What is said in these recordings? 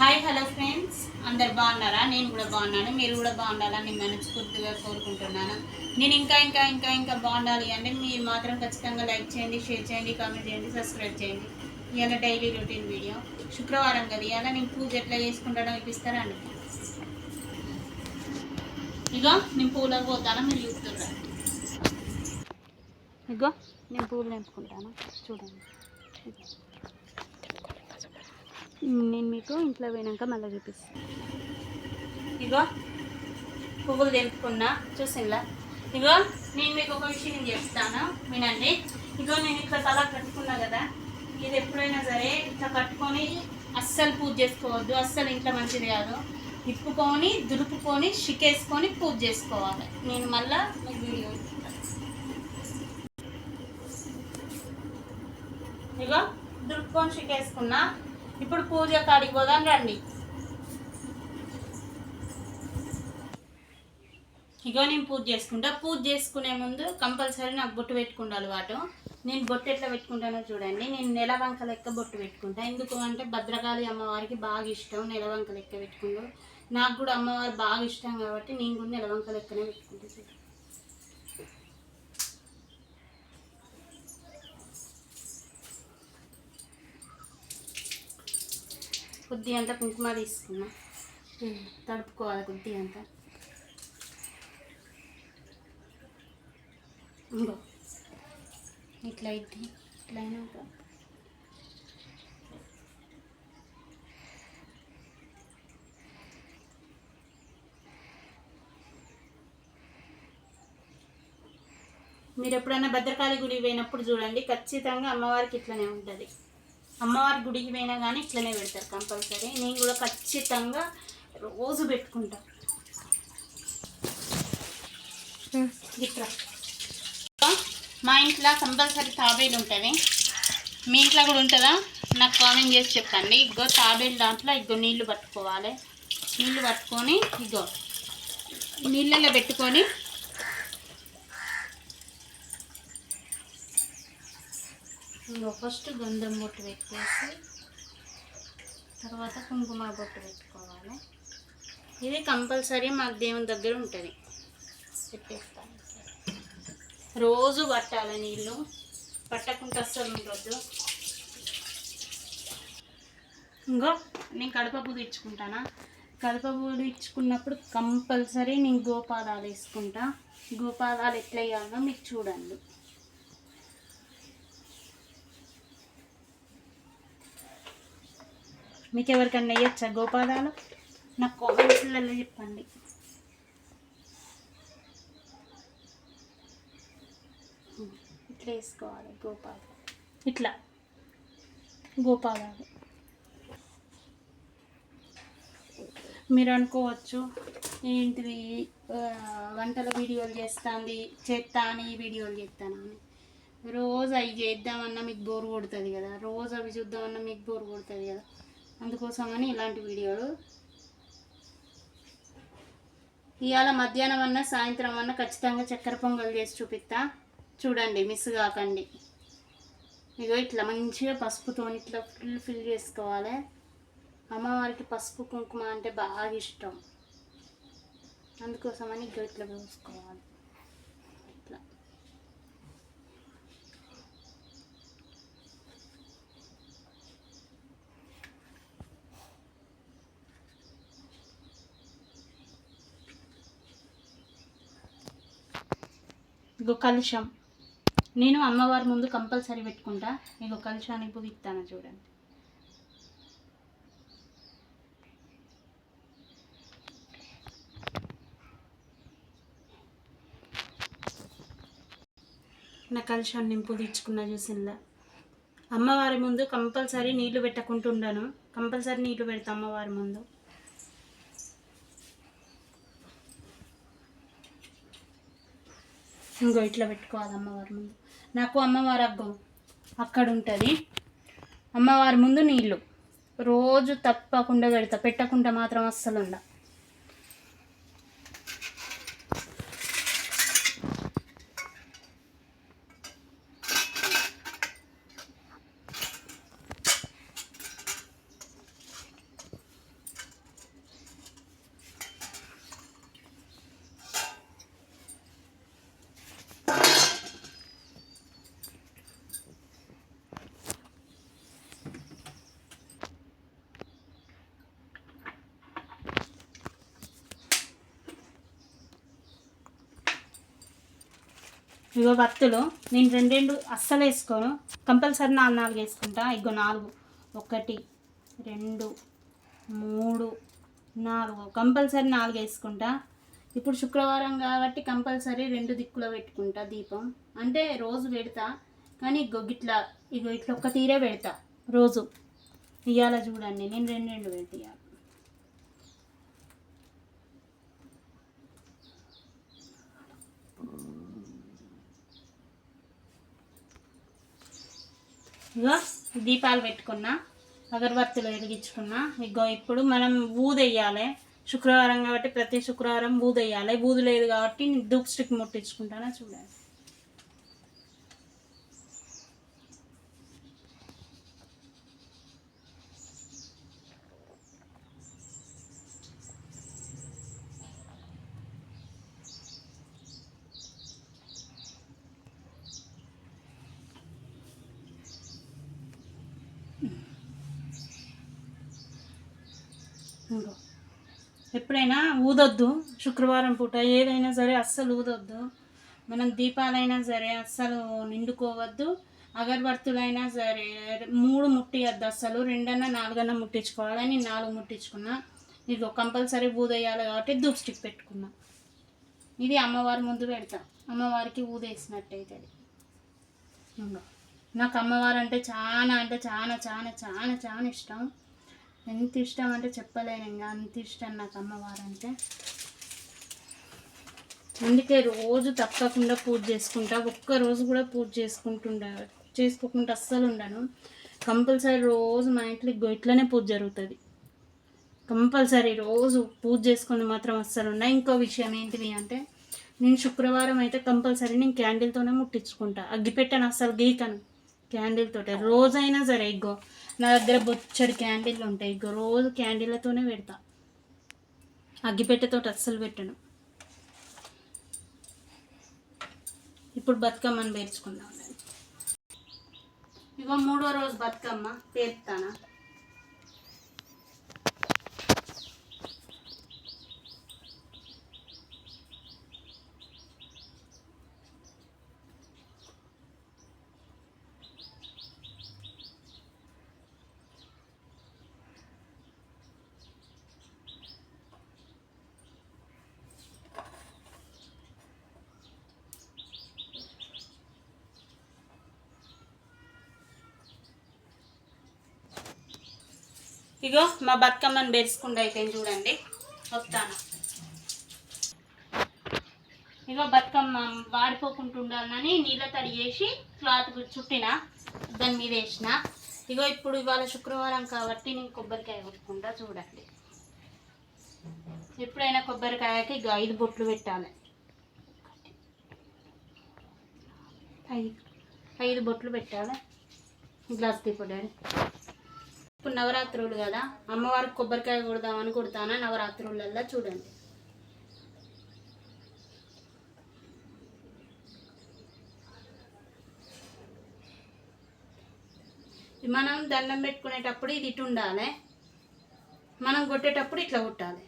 Hi hello friends అందరు బాగున్నారా? నేను కూడా బాగున్నాను. మీరు కూడా బాగుండాలని మనస్ఫూర్తిగా కోరుకుంటున్నాను. నేను ఇంకా ఇంకా ఇంకా ఇంకా బాగుండాలి అంటే మీరు మాత్రం ఖచ్చితంగా లైక్ చేయండి షేర్ చేయండి కామెంట్ చేయండి సబ్స్క్రైబ్ చేయండి. ఇవాళ డైలీ రొటీన్ వీడియో శుక్రవారం కదా. ఇవాళ నేను పూజ ఎట్లా చేసుకుంటాడో ఇప్పిస్తారా అండి? ఇగో నేను పూలకు పోతాను? మీరు చూస్తున్నారు ఇగో నేను పూలు నింపుకుంటాను చూడండి. నేను మీకు ఇంట్లో పోయినాక మళ్ళీ చూపిస్తాను ఇగో పువ్వులు తెంపుకున్నా చూసిందా ఇగో నేను మీకు ఒక విషయం చెప్తాను వినండి. ఇగో నేను ఇట్లా తల కట్టుకున్నా కదా ఇది ఎప్పుడైనా సరే ఇట్లా కట్టుకొని అస్సలు పూజ చేసుకోవద్దు అస్సలు ఇంట్లో మంచిది కాదు. ఇప్పుకొని దులుపుకొని షికేసుకొని పూజ చేసుకోవాలి. నేను మళ్ళీ మీకు వీడియో ఇగో దులుపుకొని షికేసుకున్నా ఇప్పుడు పూజ కాడికి పోదాం రండి. ఇగో నేను పూజ చేసుకుంటా. పూజ చేసుకునే ముందు కంపల్సరీ నాకు బొట్టు పెట్టుకుండాలి అలవాటు. నేను బొట్టు ఎట్లా పెట్టుకుంటానో చూడండి. నేను నెలవంక లెక్క బొట్టు పెట్టుకుంటా. ఎందుకు అంటే భద్రకాళి అమ్మవారికి బాగా ఇష్టం నెలవంక లెక్క పెట్టుకుంటూ. నాకు కూడా అమ్మవారు బాగా ఇష్టం కాబట్టి నేను కూడా నెలవంక లెక్కనే పెట్టుకుంటా. కొద్ది అంత కుంకుమ తీసుకున్నా. తడుపుకోవాలి కొద్ది అంత. ఇంకో. ఇట్లా అయితే ఇట్లా మీరు ఎప్పుడైనా భద్రకాళి గుడి పోయినప్పుడు చూడండి ఖచ్చితంగా అమ్మవారికి ఇట్లనే ఉంటుంది. అమ్మవారి గుడికి పోయినా కానీ ఇట్లనే పెడతారు కంపల్సరీ. నేను కూడా ఖచ్చితంగా రోజు పెట్టుకుంటా. ఇట్లా. మా ఇంట్లో కంపల్సరీ తాబేలు ఉంటుంది. మీ ఇంట్లో కూడా ఉంటుందా? నాకు కామెంట్ చేసి చెప్పండి. ఇగో తాబేలు దాంట్లో ఇగో నీళ్ళు పట్టుకోవాలి. నీళ్ళు పట్టుకొని ఇగో నీళ్ళల్లో పెట్టుకొని ఇంకా ఫస్ట్ గంధం బొట్టు పెట్టేసి తర్వాత కుంకుమ బొట్టు పెట్టుకోవాలి. ఇది కంపల్సరీ మాకు దేవుని దగ్గర ఉంటుంది. పెట్టేస్తాను రోజు పట్టాలి నీళ్ళు. పట్టకుండా అస్సలు ఉండొద్దు. ఇంకో నేను కడప ఇచ్చుకుంటానా కడప ఇచ్చుకున్నప్పుడు కంపల్సరీ నేను గోపాదాలు వేసుకుంటా. గోపాదాలు ఎట్లా వేయాలో మీకు చూడండి. మీకు ఎవరికన్నా వేయచ్చా గోపాదాలు? నాకు కామెంట్స్లలో చెప్పండి. ఇట్లా వేసుకోవాలి గోపాలు ఇట్లా. గోపాలాలు మీరు అనుకోవచ్చు ఏంటిది వంటల వీడియోలు చేస్తాంది చేస్తా అని వీడియోలు చేస్తాను అని. రోజు అవి చేద్దామన్నా మీకు బోర్ కొడుతుంది కదా. రోజు అవి చూద్దామన్నా మీకు బోర్ కొడుతుంది కదా. అందుకోసమని ఇలాంటి వీడియోలు. ఇవాళ మధ్యాహ్నం అన్న సాయంత్రం అన్న ఖచ్చితంగా చక్కెర పొంగల్ చేసి చూపిస్తా. చూడండి మిస్ కాకండి. ఇగో ఇట్లా మంచిగా పసుపుతో ఇట్లా ఫుల్ ఫిల్ చేసుకోవాలి. అమ్మవారికి పసుపు కుంకుమ అంటే బాగా ఇష్టం. అందుకోసమని ఇగో ఇట్లా చూసుకోవాలి ఇట్లా ఇగో కలుషం. నేను అమ్మవారి ముందు కంపల్సరీ పెట్టుకుంటా. ఇగో కలుషానికి పుగిస్తాను చూడండి. నా కలుషం నింపు తెచ్చుకున్నా చూసిందా? అమ్మవారి ముందు కంపల్సరీ నీళ్ళు పెట్టకుంటుండను. కంపల్సరీ నీళ్ళు పెడతా అమ్మవారి ముందు. ఇంకో ఇట్లా పెట్టుకోవాలి అమ్మవారి ముందు. నాకు అమ్మవారి అగ్గం అక్కడ ఉంటుంది అమ్మవారి ముందు నీళ్ళు. రోజు తప్పకుండా పెడతా. పెట్టకుండా మాత్రం అస్సలు ఉండ ఇగో వత్తులు నేను రెండు రెండు అస్సలు వేసుకోను. కంపల్సరీ నాలుగు నాలుగు వేసుకుంటా. ఇగో నాలుగు ఒకటి రెండు మూడు నాలుగు. కంపల్సరీ నాలుగు వేసుకుంటా. ఇప్పుడు శుక్రవారం కాబట్టి కంపల్సరీ రెండు దిక్కులో పెట్టుకుంటా దీపం. అంటే రోజు పెడతా కానీ ఇగో గిట్లా ఇగో ఇట్లా ఒక్క తీరే పెడతా రోజు. ఇవాళ చూడండి నేను రెండు రెండు పెడతా ఇవాళ ఇగో దీపాలు పెట్టుకున్నా అగరబత్తులు వెలిగించుకున్నా. ఇగో ఇప్పుడు మనం ఊదెయ్యాలి శుక్రవారం కాబట్టి ప్రతి శుక్రవారం బూదెయ్యాలి బూదు లేదు కాబట్టి నేను ధూప్ స్టిక్ ముట్టించుకుంటానా చూడాలి ఇంకో ఎప్పుడైనా ఊదొద్దు శుక్రవారం పూట ఏదైనా సరే అస్సలు ఊదొద్దు. మనం దీపాలైనా సరే అస్సలు నిండుకోవద్దు. అగరబత్తులైనా సరే మూడు ముట్టియద్దు అస్సలు రెండన్నా నాలుగన్నా ముట్టించుకోవాలని నాలుగు ముట్టించుకున్నా. ఇది కంపల్సరీ ఊదేయాలి కాబట్టి ధూప్ స్టిక్ పెట్టుకున్నా. ఇది అమ్మవారి ముందు పెడతా. అమ్మవారికి ఊదేసినట్టయితే అవుతుంది ఇంకో. నాకు అమ్మవారు అంటే చాలా అంటే చాలా చాలా చాలా చాలా ఇష్టం. ఎంత ఇష్టం అంటే చెప్పలేను ఇంకా. అంత ఇష్టం నాకు అమ్మవారు అంటే అందుకే రోజు తప్పకుండా పూజ చేసుకుంటా. ఒక్క రోజు కూడా పూజ చేసుకుంటుండ చేసుకోకుండా అస్సలు ఉండను. కంపల్సరీ రోజు మా ఇంట్లో ఇట్లనే పూజ జరుగుతుంది. కంపల్సరీ రోజు పూజ చేసుకుని మాత్రం అస్సలు ఉన్నా ఇంకో విషయం ఏంటిది అంటే నేను శుక్రవారం అయితే కంపల్సరీ నేను క్యాండిల్తోనే ముట్టించుకుంటా. అగ్గిపెట్టను అస్సలు గీకను క్యాండిల్ తోటే. రోజైనా సరే ఇగ్గో నా దగ్గర బొచ్చడి క్యాండిల్ ఉంటాయి. ఇగ్గో రోజు క్యాండిల్లతోనే పెడతా. అగ్గిపెట్టెతోటి అస్సలు పెట్టను. ఇప్పుడు బతుకమ్మని పేర్చుకుందాం. ఇగో మూడో రోజు బతుకమ్మ పేర్తానా? ఇగో మా బతుకమ్మని బెరుచుకుండా అయిపోయింది చూడండి. వస్తాను. ఇగో బతుకమ్మ వాడిపోకుండా ఉండాలని నీళ్ళ తడి చేసి క్లాత్ చుట్టిన దాని మీద వేసిన. ఇగో ఇప్పుడు ఇవాళ శుక్రవారం కాబట్టి నేను కొబ్బరికాయ కొట్టుకుంటా చూడండి. ఎప్పుడైనా కొబ్బరికాయకి ఇక ఐదు బొట్లు పెట్టాలి. ఐదు ఐదు బొట్లు పెట్టాలి. గ్లాస్ తీపడాడు ఇప్పుడు నవరాత్రులు కదా? అమ్మవారికి కొబ్బరికాయ కొడదామని కొడతానా నవరాత్రులల్లో చూడండి. మనం దండం పెట్టుకునేటప్పుడు ఇది ఇటు ఉండాలి. మనం కొట్టేటప్పుడు ఇట్లా కొట్టాలి.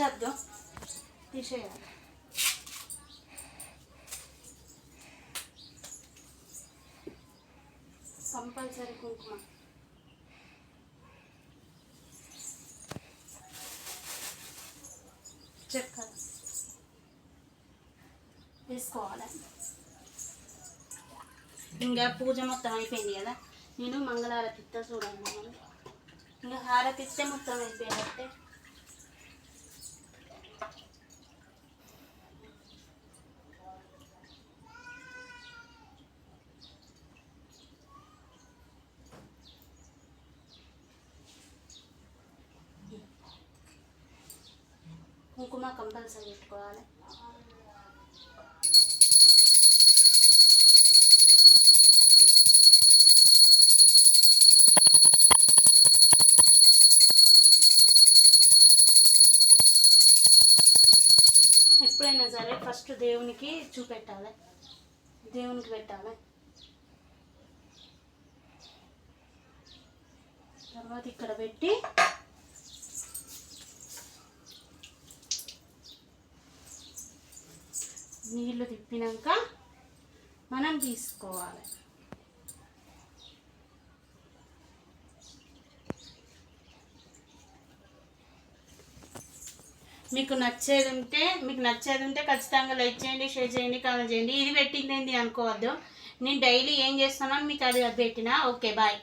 ఇది తీసేయాలి కంపల్సరీ కుంకుమ చెక్క తీసుకోవాలి ఇంకా పూజ మొత్తం అయిపోయింది కదా నేను మంగళహారతి ఇస్తా చూడండి ఇంకా హారతి ఇస్తే మొత్తం అయిపోయినట్టే కుంకుమ కంపల్సరీ పెట్టుకోవాలి. ఎప్పుడైనా సరే ఫస్ట్ దేవునికి చూపెట్టాలి. దేవునికి పెట్టాలి. తర్వాత ఇక్కడ పెట్టి నీళ్ళు తిప్పినాక మనం తీసుకోవాలి. మీకు నచ్చేది ఉంటే మీకు నచ్చేది ఉంటే ఖచ్చితంగా లైక్ చేయండి షేర్ చేయండి కామెంట్ చేయండి. ఇది పెట్టింది అనుకోవద్దు. నేను డైలీ ఏం చేస్తున్నాను మీకు అది పెట్టినా. Okay bye.